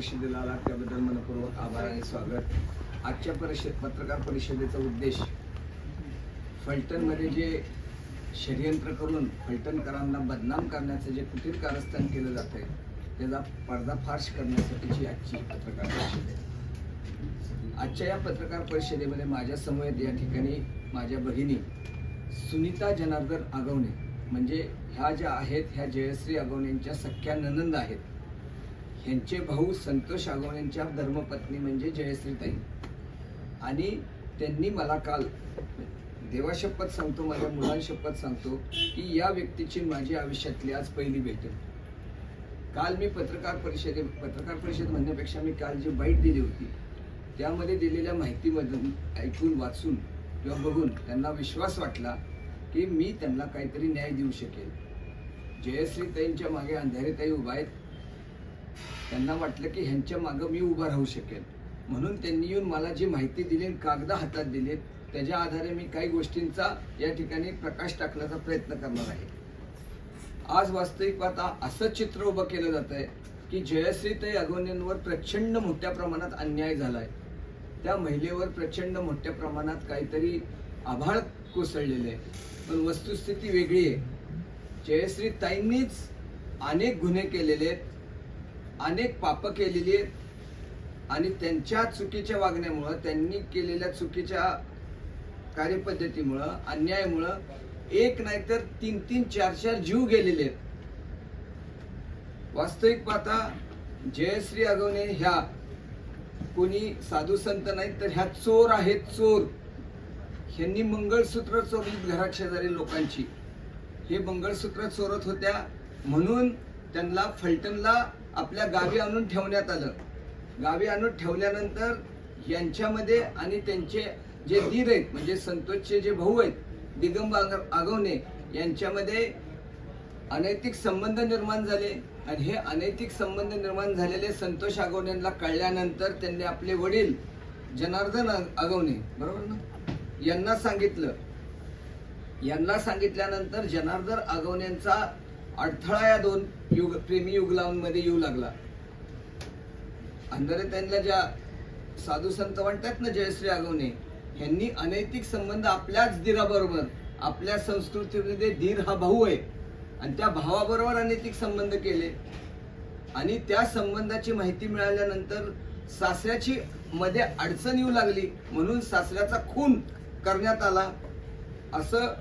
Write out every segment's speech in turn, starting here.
परिषदेला आला. त्याबद्दल मनपूर्वक आभार आणि स्वागत. आजच्या परिषद पत्रकार परिषदेचा उद्देश फलटणमध्ये जे षडयंत्र करून फलटणकरांना बदनाम करण्याचं जे कुटीर कारस्थान केलं जात आहे त्याचा पडदाफाश करण्यासाठीची आजची पत्रकार परिषद आहे. आजच्या या पत्रकार परिषदेमध्ये माझ्या समवेत या ठिकाणी माझ्या बहिणी सुनीता जनार्दन आगवणे म्हणजे ह्या ज्या आहेत ह्या जयश्री आगवणेंच्या सख्या ननंद आहेत. ह्यांचे भाऊ संतोष आगवणेंच्या धर्मपत्नी म्हणजे जयश्रीताई. आणि त्यांनी मला काल देवाशपथ सांगतो माझ्या मुलांशपथ सांगतो की या व्यक्तीची माझी आयुष्यातली आज पहिली भेट काल मी पत्रकार परिषदे पत्रकार परिषद म्हणण्यापेक्षा मी काल जी बाईट दिली होती त्यामध्ये दिलेल्या माहितीमधून ऐकून वाचून किंवा बघून त्यांना विश्वास वाटला की मी त्यांना काहीतरी न्याय देऊ शकेल जयश्रीताईंच्या मागे अंधारेताई उभा आहेत त्यांना वाटलं की ह्यांच्या मागं मी उभा राहू शकेल म्हणून त्यांनी येऊन मला जी माहिती दिली कागद हातात दिलेत त्याच्या आधारे मी काही गोष्टींचा या ठिकाणी प्रकाश टाकण्याचा प्रयत्न करणार आहे. आज वास्तविक पाहता असं चित्र उभं केलं जात आहे की जयश्रीताई अगोन्यांवर प्रचंड मोठ्या प्रमाणात अन्याय झालाय. त्या महिलेवर प्रचंड मोठ्या प्रमाणात काहीतरी आभाळ कोसळलेले आहे पण वस्तुस्थिती वेगळी आहे. जयश्रीताईंनीच अनेक गुन्हे केलेले आहेत. अनेक पाप केलेली आहेत. आणि त्यांच्या चुकीच्या वागण्यामुळं त्यांनी केलेल्या चुकीच्या कार्यपद्धतीमुळं अन्यायामुळं एक नाहीतर तीन तीन चार चार जीव गेलेले आहेत. वास्तविक पाहता जयश्री अगवणे ह्या कोणी साधू संत नाहीत तर ह्या चोर आहेत चोर. ह्यांनी मंगळसूत्र चोरलीत घरात शेजारी लोकांची. हे मंगळसूत्र चोरत होत्या म्हणून त्यांना फलटणला आपल्या गावी आणून ठेवण्यात आलं. गावी आणून ठेवल्यानंतर यांच्यामध्ये आणि त्यांचे जे दीर आहेत म्हणजे संतोषचे जे भाऊ आहेत दिगंब आगवणे यांच्यामध्ये अनैतिक संबंध निर्माण झाले. आणि हे अनैतिक संबंध निर्माण झालेले संतोष आगवण्यांना कळल्यानंतर त्यांनी आपले वडील जनार्दन आगवणे बरोबर ना? यांना सांगितलं. यांना सांगितल्यानंतर जनार्दन आगवण्यांचा अडथळा या दोन युग प्रेमी युगलांमध्ये येऊ लागला. अंधारे त्यांना ज्या साधू संत म्हणतात ना जयश्री आगवणे यांनी अनैतिक संबंध आपल्याच धीराबरोबर आपल्या संस्कृतीमध्ये धीर हा भाऊ आहे. आणि त्या भावाबरोबर अनैतिक संबंध केले. आणि त्या संबंधाची माहिती मिळाल्यानंतर सासऱ्याची मध्ये अडचण येऊ लागली. म्हणून सासऱ्याचा खून करण्यात आला. असं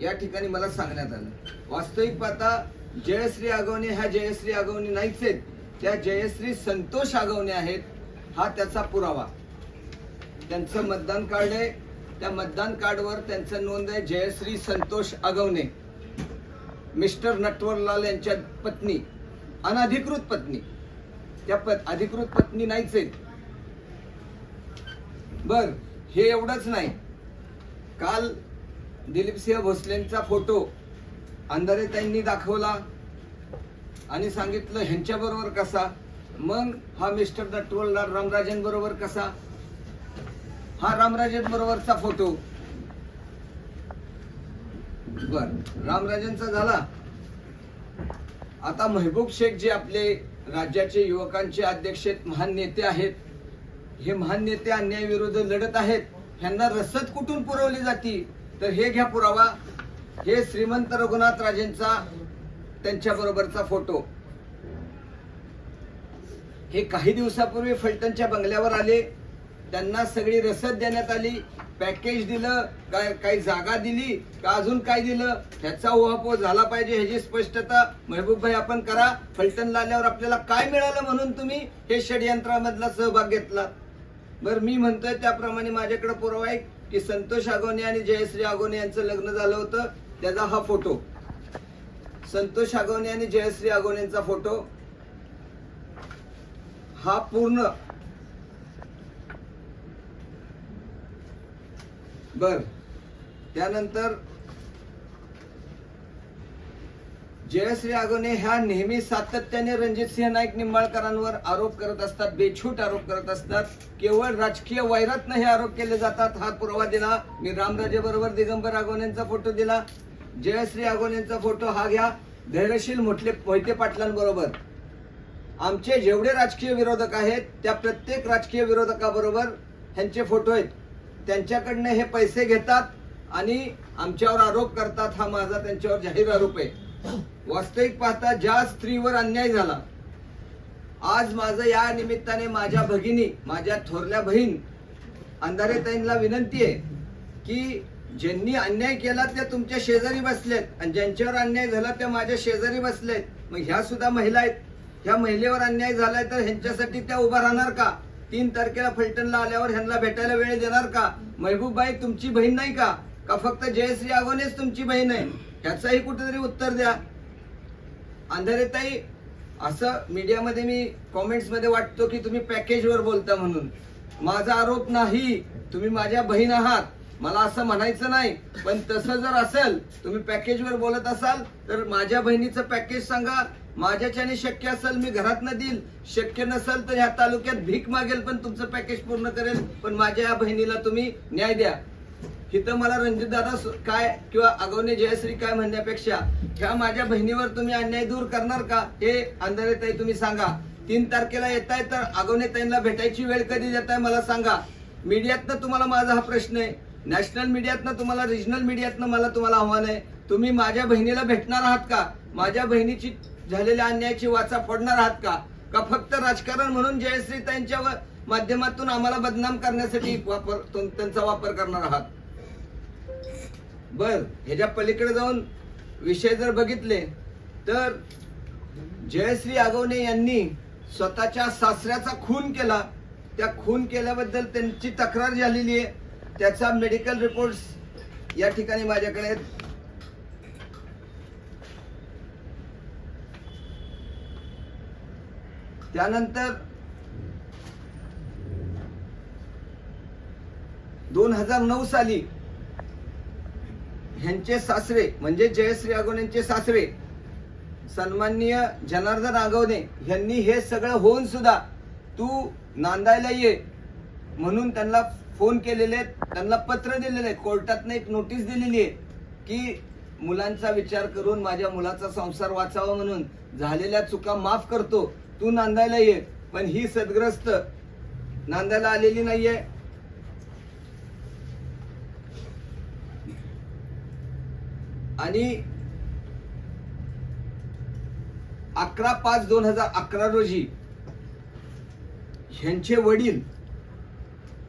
या ठिकाणी मला सांगण्यात आलं. वास्तविक पाहता जयश्री आगवणे ह्या जयश्री आगवणे नाहीच आहेत. त्या जयश्री संतोष आगवणे आहेत हा त्याचा पुरावा. त्यांचं मतदान कार्ड आहे. त्या मतदान कार्डवर त्यांचं नोंद आहे जयश्री संतोष आगवणे. मिस्टर नटवरलाल यांच्या पत्नी अनधिकृत पत्नी. त्या पत अधिकृत पत्नी नाहीच आहेत. बर हे एवढंच नाही. काल दिलीपसिंह भोसलेंचा फोटो अंधारे त्यांनी दाखवला आणि सांगितलं ह्यांच्या बरोबर कसा? मग हा मिस्टर दटवलदार रामराजन बरोबर कसा? हा रामराजन बरोबरचा फोटो. बर रामराजांचा झाला. आता महबूब शेख जे आपले राज्याचे युवकांचे अध्यक्ष आहेत महान नेते आहेत हे महान नेते अन्यायाविरुद्ध लढत आहेत ह्यांना रसद कुठून पुरवली जाती? तर हे घ्या पुरावा. हे श्रीमंत रघुनाथ राजेंचा त्यांच्या बरोबरचा फोटो. हे काही दिवसापूर्वी फलटणच्या बंगल्यावर आले. त्यांना सगळी रसद देण्यात आली. पॅकेज दिलं काय काही जागा दिली का अजून काय दिलं ह्याचा उहापोह झाला पाहिजे ह्याची स्पष्टता महबूब भाई आपण करा. फलटणला आल्यावर आपल्याला काय मिळालं म्हणून तुम्ही हे षडयंत्रामधला सहभाग घेतला बरं मी म्हणतोय त्याप्रमाणे माझ्याकडे पुरावा आहे की संतोष आगोने आणि जयश्री आगोने यांचं लग्न झालं होतं. त्याचा हा फोटो. संतोष आगवणे आणि जयश्री आगोनेंचा फोटो. हा पूर्ण. बर. त्यानंतर जयश्री आगोने ह्या नेहमी सातत्याने रणजित सिंह नाईक निंबाळकरांवर आरोप करत असतात बेछूट आरोप करत असतात. केवळ राजकीय वैरातनं हे आरोप केले जातात. हा पुरावा दिला. मी रामराजे बरोबर दिगंबर आगोनेंचा फोटो दिला. जयश्री आगोनेंचा फोटो हा घ्या. धैर्यशील मोठले मोहिते पाटलांबरोबर. आमचे जेवढे राजकीय विरोधक आहेत त्या प्रत्येक राजकीय विरोधकाबरोबर ह्यांचे फोटो आहेत. त्यांच्याकडनं हे पैसे घेतात आणि आमच्यावर आरोप करतात हा माझा त्यांच्यावर जाहीर आरोप आहे. वास्तविक पाहता ज्या स्त्रीवर अन्याय झाला आज माझं या निमित्ताने माझ्या भगिनी माझ्या थोरल्या बहीण अंधारेताईंना विनंती आहे की ज्यांनी अन्याय केला ते तुमच्या शेजारी बसलेत. आणि ज्यांच्यावर अन्याय झाला त्या माझ्या शेजारी बसलेत. मग ह्या सुद्धा महिला आहेत. ह्या महिलेवर अन्याय झालाय तर ह्यांच्यासाठी त्या उभा राहणार का? तीन तारखेला फलटणला आल्यावर ह्यांना भेटायला वेळ देणार का? महबूबबाई तुमची बहीण नाही का? का फक्त जयश्री आगोनेच तुमची बहीण आहे? ह्याचाही कुठेतरी उत्तर द्या. अंधारेताई असं मीडियामध्ये मी कॉमेंट्समध्ये वाटतो की तुम्ही पॅकेजवर बोलता म्हणून. माझा आरोप नाही. तुम्ही माझ्या बहीण आहात. मला असं म्हणायचं नाही पण तसं जर असेल तुम्ही पॅकेजवर बोलत असाल तर माझ्या बहिणीचं पॅकेज सांगा. माझ्याच्याने शक्य असेल मी घरातनं देईल. शक्य नसेल तर ह्या तालुक्यात भीक मागेल पण तुमचं पॅकेज पूर्ण करेल. पण माझ्या या बहिणीला तुम्ही न्याय द्या. इथं मला रणजित दादा काय किंवा अगवने जयश्री काय म्हणण्यापेक्षा ह्या माझ्या बहिणीवर तुम्ही अन्याय दूर करणार का? हे अंधारेताई तुम्ही सांगा. तीन तारखेला येत आहे तर अगवने ताईंना भेटायची वेळ कधी देत आहे मला सांगा. मीडियातनं तुम्हाला माझा हा प्रश्न आहे. नॅशनल मीडियातनं तुम्हाला रिजनल मीडियातनं मला तुम्हाला आव्हान आहे. तुम्ही माझ्या बहिणीला भेटणार आहात का? माझ्या बहिणीची झालेल्या अन्यायाची वाचा फोडणार आहात का? का फक्त राजकारण म्हणून जयश्री त्यांच्या व- माध्यमातून आम्हाला बदनाम करण्यासाठी वापर त्यांचा वापर करणार आहात? बर ह्याच्या पलीकडे जाऊन विषय जर बघितले तर जयश्री आगवणे यांनी स्वतःच्या सासऱ्याचा खून केला. त्या खून केल्याबद्दल त्यांची तक्रार झालेली आहे. त्याचा मेडिकल रिपोर्ट्स या ठिकाणी माझ्याकडे आहेत. त्यानंतर दोन हजार नऊ साली ह्यांचे सासरे म्हणजे जयश्री आगवणेंचे सासरे सन्माननीय जनार्दन आगवणे यांनी हे सगळं होऊन सुद्धा तू नांदायला ये म्हणून त्यांना फोन केलेले आहेत, त्यांना पत्र दिलेले आहे कोर्टातनं एक नोटीस दिलेली आहे की मुलांचा विचार करून माझ्या मुलाचा संसार वाचावा म्हणून झालेल्या चुका माफ करतो तू नांदायला ये पण ही सदग्रस्त नांदायला आलेली नाहीये. आणि अकरा पाच दोन हजार अकरा रोजी ह्यांचे वडील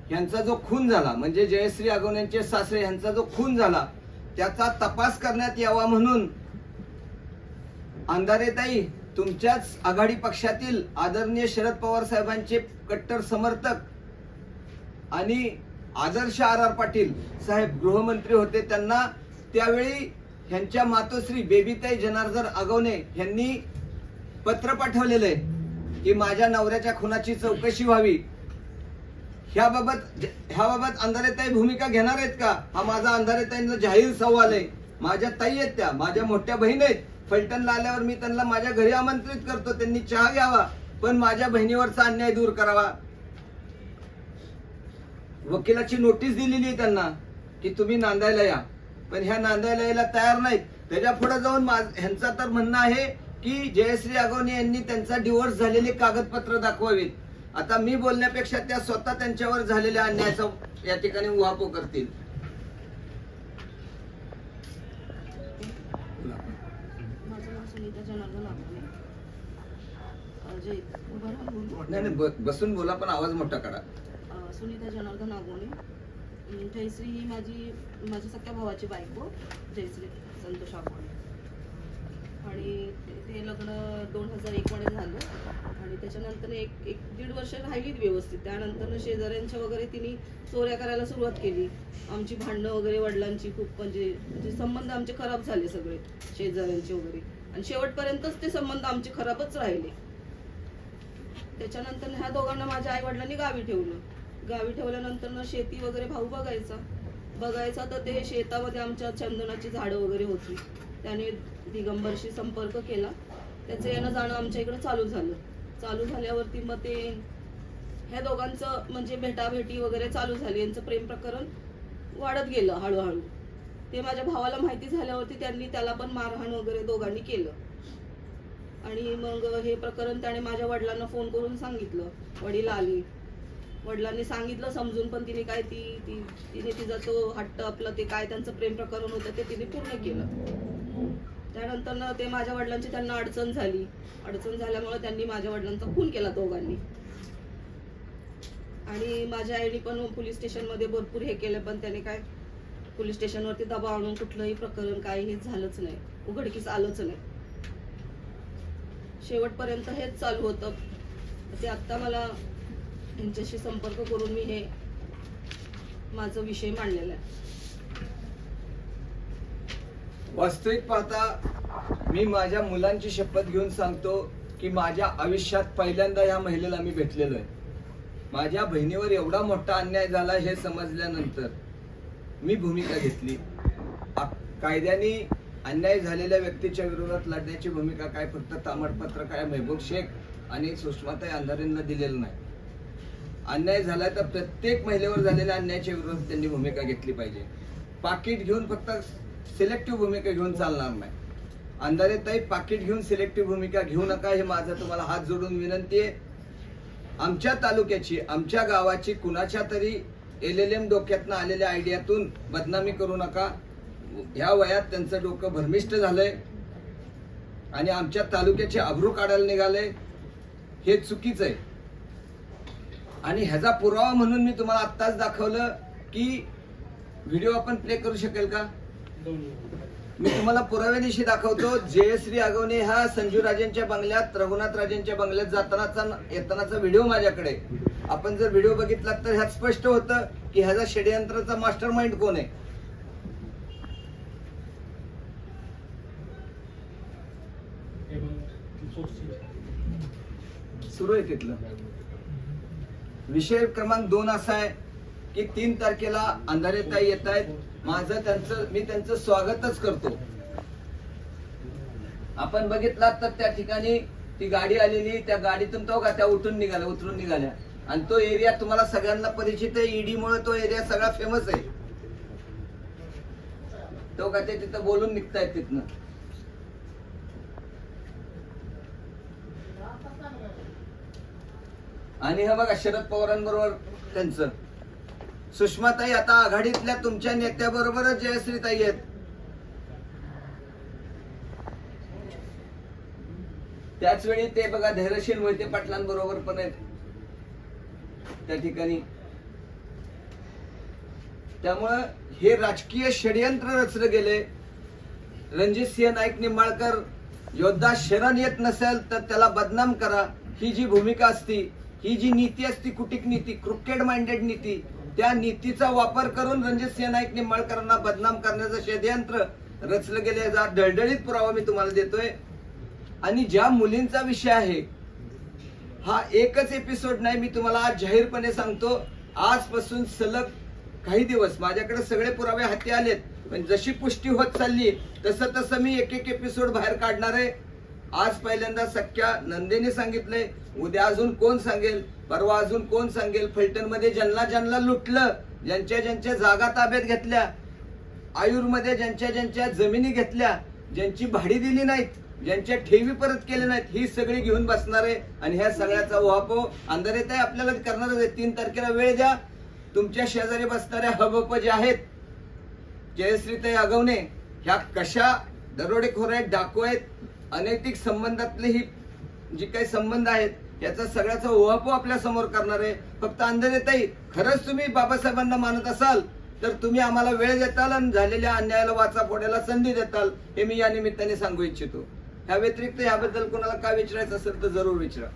ह्यांचा जो खून झाला म्हणजे जयश्री आगवण्यांचे सासरे ह्यांचा जो खून झाला त्याचा तपास करण्यात यावा म्हणून अंधारेताई तुमच्याच आघाडी पक्षातील आदरणीय शरद पवार साहेबांचे कट्टर समर्थक आणि आदर्श आर आर पाटील साहेब गृहमंत्री होते त्यांना त्यावेळी ह्यांच्या मातोश्री बेबीताई जनार्दन आगवणे यांनी पत्र पाठवलेलं आहे की माझ्या नवऱ्याच्या खुनाची चौकशी व्हावी. ह्याबाबत ह्याबाबत अंधारेताई भूमिका घेणार आहेत का? हा माझा अंधारेताईंचा जाहीर सवाल आहे. माझ्या ताई आहेत त्या माझ्या मोठ्या बहीण आहेत. फलटणला आल्यावर मी त्यांना माझ्या घरी आमंत्रित करतो त्यांनी चहा घ्यावा पण माझ्या बहिणीवरचा अन्याय दूर करावा. वकिलाची नोटीस दिलेली आहे त्यांना की तुम्ही नांदायला या. पण ह्या नांदायला यायला तयार नाहीत. त्याच्या पुढे जाऊन ह्यांचा तर म्हणणं आहे की जयश्री आगवणे यांनी त्यांचा डिवोर्स झालेले कागदपत्र दाखवावीत. आता मी बोलण्यापेक्षा त्या स्वतः त्यांच्यावर झालेल्या अन्यायाचा या ठिकाणी उहापोह करतील. नाही नाही बसून बोला पण आवाज मोठा करा अ, सुनीता जनार्दन अम, जयश्री ही माझी माझ्या सख्या भावाची बायको जयश्री संतोष आगवणे आणि ते- लग्न दोन हजार एकमध्ये झालं. आणि त्याच्यानंतर एक एक दीड वर्ष राहिली व्यवस्थित. त्यानंतर शेजाऱ्यांच्या वगैरे तिने चोऱ्या करायला सुरुवात केली. आमची भांडणं वगैरे वडिलांची खूप म्हणजे म्हणजे संबंध आमचे खराब झाले सगळे शेजाऱ्यांचे वगैरे. आणि शेवटपर्यंतच ते संबंध आमचे खराबच राहिले. त्याच्यानंतर ह्या दोघांना माझ्या आई वडिलांनी गावी ठेवलं. गावी ठेवल्यानंतर ना शेती वगैरे भाऊ बघायचा. बघायचा तर ते शेतामध्ये आमच्या चंदनाची झाडं वगैरे होती. त्याने दिगंबरशी संपर्क केला. त्याचं येणं जाणं आमच्या इकडे चालू झालं. चालू झाल्यावरती मग ते ह्या दोघांचं म्हणजे भेटाभेटी वगैरे चालू झाली. यांचं प्रेम प्रकरण वाढत गेलं हळूहळू. ते माझ्या भावाला माहिती झाल्यावरती त्यांनी त्याला पण मारहाण वगैरे दोघांनी केलं. आणि मग हे प्रकरण त्याने माझ्या वडिलांना फोन करून सांगितलं. वडील आली. वडिलांनी सांगितलं समजून पण तिने काय ती ती तिने तिचा तो हट्ट आपलं ते काय त्यांचं प्रेम प्रकरण होतं ते तिने पूर्ण केलं. त्यानंतर ते माझ्या वडिलांची त्यांना अडचण झाली. अडचण झाल्यामुळे त्यांनी माझ्या वडिलांचा खून केला दोघांनी. आणि माझ्या आईने पण पोलीस स्टेशनमध्ये भरपूर हे केलं पण त्याने काय पोलीस स्टेशनवरती दबाव आणून कुठलंही प्रकरण काही हेच झालंच नाही. उघडकीस आलंच नाही. शेवटपर्यंत हेच चालू होतं. ते आत्ता मला यांच्याशी संपर्क करून मी हे माझा विषय मांडलेला आहे. वास्तविक पाहता मी माझ्या मुलांची शपथ घेऊन सांगतो की माझ्या आयुष्यात पहिल्यांदा या महिलेला मी भेटलेलो आहे. माझ्या बहिणीवर एवढा मोठा अन्याय झाला हे समजल्यानंतर मी भूमिका घेतली. कायद्याने अन्याय झालेल्या व्यक्तीच्या विरोधात लढण्याची भूमिका काय फक्त तामडपत्र काय महबूब शेख आणि सुषमाताई अंधारेंना दिलेलं नाही. अन्याय झाला तर प्रत्येक महिलेवर झालेल्या अन्यायाच्या विरोधात त्यांनी भूमिका घेतली पाहिजे. पाकिट घेऊन फक्त सिलेक्टिव्ह भूमिका घेऊन चालणार नाही. अंधारे ताई पाकिट घेऊन सिलेक्टिव्ह भूमिका घेऊ नका हे माझं तुम्हाला हात जोडून विनंती आहे. आमच्या तालुक्याची आमच्या गावाची कुणाच्या तरी एल एल एम डोक्यातनं आलेल्या आयडियातून बदनामी करू नका. ह्या वयात त्यांचं डोकं भरमिष्ट झालंय. आणि आमच्या तालुक्याचे अब्रू काढायला निघाले हे चुकीचं आहे. आणि ह्याचा पुरावा म्हणून मी तुम्हाला आत्ताच दाखवलं की व्हिडिओ आपण प्ले करू शकेल का? मी तुम्हाला पुराव्यानिशी दाखवतो जयश्री आगवणे हा संजू राजेंच्या बंगल्यात रघुनाथ राजेंच्या बंगल्यात जातानाचा येतानाचा व्हिडिओ माझ्याकडे. आपण जर व्हिडिओ बघितला तर ह्यात स्पष्ट होतं की ह्याचा षडयंत्राचा मास्टर माइंड कोण आहे? सुरू आहे तिथलं. विषय क्रमांक दोन असा आहे की तीन तारखेला अंधारेताई येत आहेत. माझं त्यांचं मी त्यांचं स्वागतच करतो. आपण बघितलात तर त्या ठिकाणी ती गाडी आलेली त्या गाडीतून तो का त्या उठून निघाल्या उतरून निघाल्या. आणि तो एरिया तुम्हाला सगळ्यांना परिचित आहे ईडी मुळे तो एरिया सगळा फेमस आहे. तो का ते तिथं बोलून निघतायत तिथनं. आणि हे बघा शरद पवारांबरोबर त्यांचं. सुषमाताई आता आघाडीतल्या तुमच्या नेत्याबरोबरच जयश्रीताई आहेत. त्याच वेळी ते बघा धैर्यशील मोहिते पाटलांबरोबर पण आहेत. त्या ठिकाणी. त्यामुळं हे राजकीय षडयंत्र रचलं गेले रणजित सिंह नाईक निंबाळकर योद्धा शरण येत नसेल तर त्याला बदनाम करा. ही जी भूमिका असती ही जी नीती असती कुटिक नीती क्रिकेट माइंडेड नीती त्या नीतीचा वापर करून रणजित सिंह नाईक निंबाळकरांना बदनाम करण्याचं षडयंत्र रचलं गेले याचा डळडळीत पुरावा मी तुम्हाला देतोय. आणि ज्या मुलींचा विषय आहे हा एकच एपिसोड नाही मी तुम्हाला आज जाहीरपणे सांगतो. आजपासून सलग काही दिवस माझ्याकडे सगळे पुरावे हाती आलेत. पण जशी पुष्टी होत चालली तसं तसं मी एक एक एपिसोड बाहेर काढणार आहे. आज पहिल्यांदा सख्या नंदेने सांगितलंय उद्या अजून कोण सांगेल? परवा अजून कोण सांगेल? फलटणमध्ये ज्यांना ज्यांना लुटलं ज्यांच्या ज्यांच्या जागा ताब्यात घेतल्या आयुर्मध्ये ज्यांच्या ज्यांच्या जमिनी घेतल्या ज्यांची भाडी दिली नाहीत ज्यांच्या ठेवी परत केल्या नाहीत ही सगळी घेऊन बसणार आहे. आणि ह्या सगळ्याचा उहापो अंधारेत आहे आपल्याला करणारच आहे. तीन तारखेला वेळ द्या. तुमच्या शेजारी बसणाऱ्या हबप जे आहेत जयश्रीताई आगवणे ह्या कशा दरोडेखोर आहेत डाकू आहेत अनैतिक संबंधातले ही जी काही संबंध आहेत याचा सगळ्याचा ओहापो आपल्यासमोर करणार आहे. फक्त अंधनेताई खरंच तुम्ही बाबासाहेबांना मानत असाल तर तुम्ही आम्हाला वेळ देताल आणि झालेल्या अन्यायाला वाचा फोडायला संधी देताल हे मी या निमित्ताने सांगू इच्छितो. ह्या व्यतिरिक्त याबद्दल कोणाला काय विचारायचं असेल तर जरूर विचारा.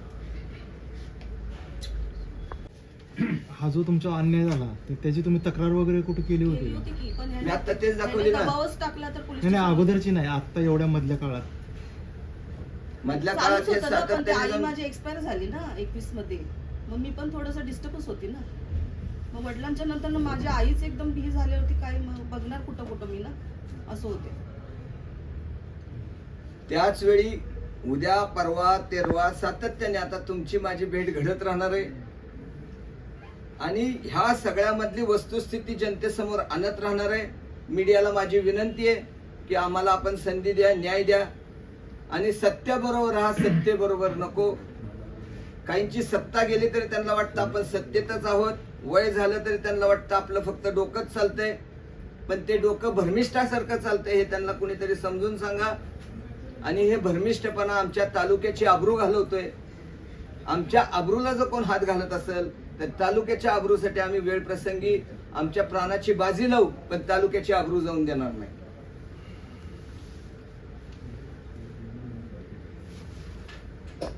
हा जो तुमचा अन्याय झाला तर त्याची तुम्ही तक्रार वगैरे कुठे केली होती? का? मी आता तेच दाखवली ना. दबावच टाकला तर पोलीस नाही अगोदरची नाही आता एवढ्या मधल्या काळात. मधल्या काळात चालूच हे होतं ना, पण ते सातत्याने आई माझी एक्सपायर झाली ना एकवीसमध्ये मग मी पण थोडस डिस्टर्बच होती ना. मग वडिलांच्या नंतर ना माझी आईच एकदम बी झाली होती काय मग बघणार कुठं कुठं मी ना असं होते. त्याच वेळी उद्या परवा तेरवा सातत्याने आता तुमची माझी भेट घडत राहणार आहे. आणि ह्या सगळ्यामधली वस्तुस्थिती जनतेसमोर आणत राहणार आहे. मीडियाला माझी विनंती आहे की आम्हाला आपण संधी द्या न्याय द्या. आणि सत्याबरोबर राहा सत्तेबरोबर नको. काहींची सत्ता गेली तरी त्यांना वाटतं आपण सत्तेतच आहोत. वय झालं तरी त्यांना वाटतं आपलं फक्त डोकंच चालतंय. पण ते डोकं भरमिष्ठासारखं चालतंय हे त्यांना कुणीतरी समजून सांगा. आणि हे भरमिष्ठपणा आमच्या तालुक्याची आबरू घालवतोय. आमच्या आबरूला जर कोण हात घालत असेल तर तालुक्याच्या आबरूसाठी आम्ही वेळ प्रसंगी आमच्या प्राणाची बाजी लावू पण तालुक्याची आबरू जाऊन देणार नाही.